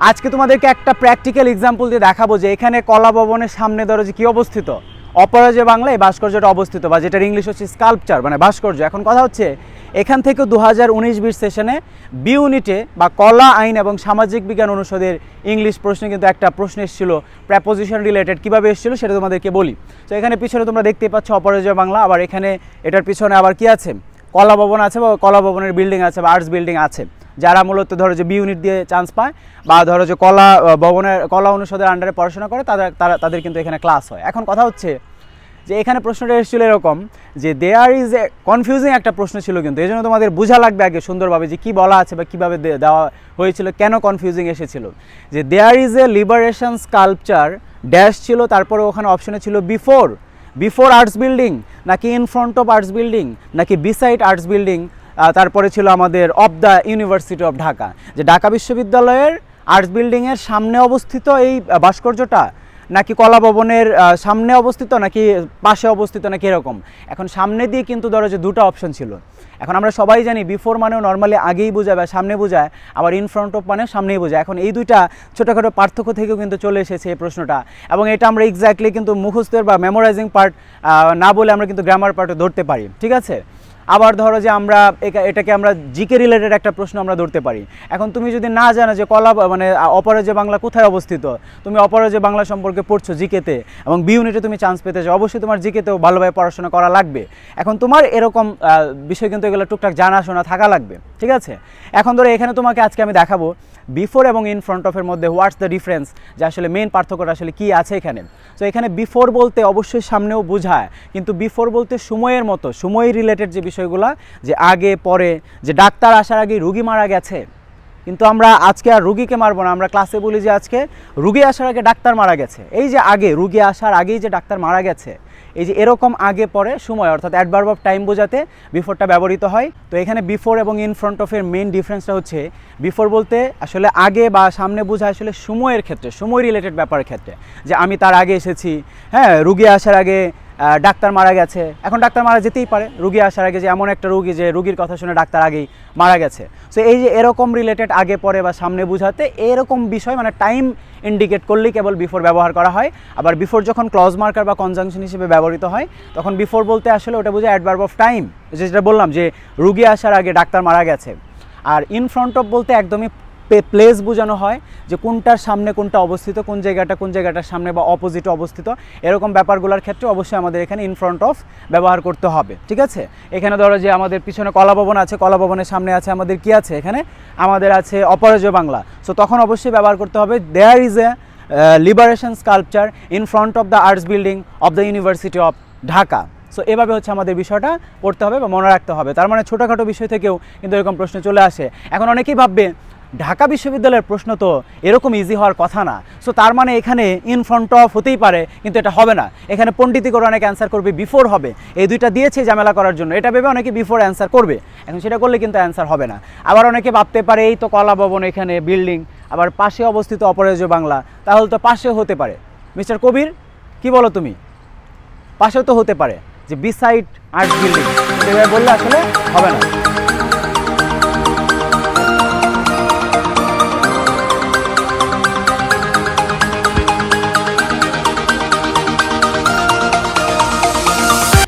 আজকে তোমাদেরকে একটা প্র্যাকটিক্যাল এক্সাম্পল দিয়ে দেখাবো যে এখানে কলা ভবনের সামনে ধরো যে কী অবস্থিত? অপরাজয় বাংলায় ভাস্কর্যটা অবস্থিত, বা যেটার ইংলিশ হচ্ছে স্কাল্পচার মানে ভাস্কর্য। এখন কথা হচ্ছে, এখান থেকে দু হাজার উনিশ বিশ সেশনে বি ইউনিটে বা কলা আইন এবং সামাজিক বিজ্ঞান অনুষদের ইংলিশ প্রশ্নে কিন্তু একটা প্রশ্ন এসেছিল প্র্যাপোজিশন রিলেটেড কীভাবে এসেছিল সেটা তোমাদেরকে বলি। তো এখানে পিছনে তোমরা দেখতেই পাচ্ছ অপরাজয় বাংলা, আবার এখানে এটার পিছনে আবার কি আছে? কলা ভবন আছে বা কলা ভবনের বিল্ডিং আছে বা আর্টস বিল্ডিং আছে। যারা মূলত ধরো যে বি ইউনিট দিয়ে চান্স পায় বা ধরো যে কলা ভবনের, কলা অনুষদের আন্ডারে পড়াশোনা করে, তাদের, তারা, তাদের কিন্তু এখানে ক্লাস হয়। এখন কথা হচ্ছে যে এখানে প্রশ্নটা এসেছিল এরকম যে দেয়ার ইজ এ কনফিউজিং একটা প্রশ্ন ছিল কিন্তু এই জন্য তোমাদের বোঝা লাগবে আগে সুন্দরভাবে যে কী বলা আছে বা কীভাবে দেওয়া হয়েছিল, কেন কনফিউজিং এসেছিল। যে there is a liberation sculpture dash ছিল, তারপরে ওখানে অপশনে ছিল বিফোর বিফোর আর্টস বিল্ডিং নাকি in front of arts building নাকি বিসাইড আর্টস বিল্ডিং তারপরে ছিল আমাদের of the university of Dhaka যে ঢাকা বিশ্ববিদ্যালয়ের আর্টস বিল্ডিংয়ের সামনে অবস্থিত এই ভাস্কর্যটা, নাকি কলা ভবনের সামনে অবস্থিত, নাকি পাশে অবস্থিত, নাকি এরকম। এখন সামনে দিয়ে কিন্তু ধরো যে দুটো অপশন ছিল। এখন আমরা সবাই জানি বিফোর মানেও নর্মালি আগেই বোঝায় বা সামনে বোঝায়, আবার ইন ফ্রন্ট অফ মানে সামনেই বোঝায়। এখন এই দুইটা ছোটোখাটো পার্থক্য থেকেও কিন্তু চলে এসেছে এই প্রশ্নটা। এবং এটা আমরা এক্স্যাক্টলি কিন্তু মুখস্থের বা মেমোরাইজিং পার্ট না বলে আমরা কিন্তু গ্রামার পার্টে ধরতে পারি। ঠিক আছে? আবার ধরো যে আমরা এটাকে আমরা জিকে রিলেটেড একটা প্রশ্ন আমরা ধরতে পারি। এখন তুমি যদি না জানো যে কলা মানে অপরাজয় বাংলা কোথায় অবস্থিত, তুমি অপরাজয় বাংলা সম্পর্কে পড়ছো জিকেতে, এবং বি ইউনিটে তুমি চান্স পেতে চাও অবশ্যই তোমার জিকেতেও ভালোভাবে পড়াশোনা করা লাগবে। এখন তোমার এরকম বিষয় কিন্তু এগুলো টুকটাক জানাশোনা থাকা লাগবে, ঠিক আছে? এখন ধরো এখানে তোমাকে আজকে আমি দেখাবো বিফোর এবং ইন ফ্রন্ট অফের মধ্যে হোয়াটস দ্য ডিফারেন্স যে আসলে মেন পার্থক্যটা আসলে কী আছে এখানে। তো এখানে বিফোর বলতে অবশ্যই সামনেও বোঝায়, কিন্তু বিফোর বলতে সময়ের মতো, সময় রিলেটেড যে বিষয়গুলো, যে আগে, পরে, যে ডাক্তার আসার আগে রুগী মারা গেছে। কিন্তু আমরা আজকে আর রুগীকে মারবো না, আমরা ক্লাসে বলি যে আজকে রুগী আসার আগে ডাক্তার মারা গেছে। এই যে আগে, রুগী আসার আগেই যে ডাক্তার মারা গেছে, এই যে এরকম আগে, পরে সময়, অর্থাৎ অ্যাডভার্ব অফ টাইম বোঝাতে বিফোরটা ব্যবহৃত হয়। তো এখানে বিফোর এবং ইন ফ্রন্ট অফের মেন ডিফারেন্সটা হচ্ছে বিফোর বলতে আসলে আগে বা সামনে বোঝায় আসলে সময়ের ক্ষেত্রে, সময় রিলেটেড ব্যাপারের ক্ষেত্রে। যে আমি তার আগে এসেছি হ্যাঁ রুগী আসার আগে ডাক্তার মারা গেছে। এখন ডাক্তার মারা যেতেই পারে। রুগী আসার আগে যে এমন একটা রুগী যে রুগীর কথা শুনে ডাক্তার আগেই মারা গেছে। সো এই যে এরকম রিলেটেড আগে, পরে বা সামনে বোঝাতে এরকম বিষয় মানে টাইম ইন্ডিকেট করলেই কেবল বিফোর ব্যবহার করা হয়। আবার বিফোর যখন ক্লজ মার্কার বা কনজাংশন হিসেবে ব্যবহৃত হয়, তখন বিফোর বলতে আসলে ওটা বোঝায় অ্যাডভার্ব অফ টাইম যেটা বললাম যে, রুগী আসার আগে ডাক্তার মারা গেছে। আর ইন ফ্রন্ট অফ বলতে একদমই প্লেস বোঝানো হয় যে কোনটার সামনে কোনটা অবস্থিত, কোন জায়গাটা কোন জায়গাটার সামনে বা অপোজিটে অবস্থিত। এরকম ব্যাপারগুলোর ক্ষেত্রে অবশ্যই আমাদের এখানে ইন ফ্রন্ট অফ ব্যবহার করতে হবে, ঠিক আছে? এখানে ধরো যে আমাদের পিছনে কলা ভবন আছে, কলা ভবনের সামনে আছে আমাদের কি আছে এখানে? আমাদের আছে অপরাজয় বাংলা। সো তখন অবশ্যই ব্যবহার করতে হবে there is a liberation sculpture in front of the arts building of the university of Dhaka so এভাবে হচ্ছে আমাদের বিষয়টা পড়তে হবে বা মনে রাখতে হবে। তার মানে ছোটোখাটো বিষয় থেকেও কিন্তু এরকম প্রশ্ন চলে আসে। এখন অনেকেই ভাববে ঢাকা বিশ্ববিদ্যালয়ের প্রশ্ন তো এরকম ইজি হওয়ার কথা না। সো তার মানে এখানে ইন ফ্রন্ট অফ হতেই পারে, কিন্তু এটা হবে না। এখানে পণ্ডিতি করে অনেকে অ্যান্সার করবে বিফোর হবে। এই দুইটা দিয়েছে ঝামেলা করার জন্য। এটা ভেবে অনেকে বিফোর অ্যান্সার করবে। এখন সেটা করলে কিন্তু অ্যান্সার হবে না। আবার অনেকে ভাবতে পারে, এই তো কলা ভবন এখানে বিল্ডিং আবার পাশে অবস্থিত অপরাজয় বাংলা। তাহলে তো পাশেও হতে পারে। মিস্টার কবির, কি বলো তুমি? পাশেও তো হতে পারে যে বিসাইড আর্ট বিল্ডিং সেভাবে বললে আসলে হবে না।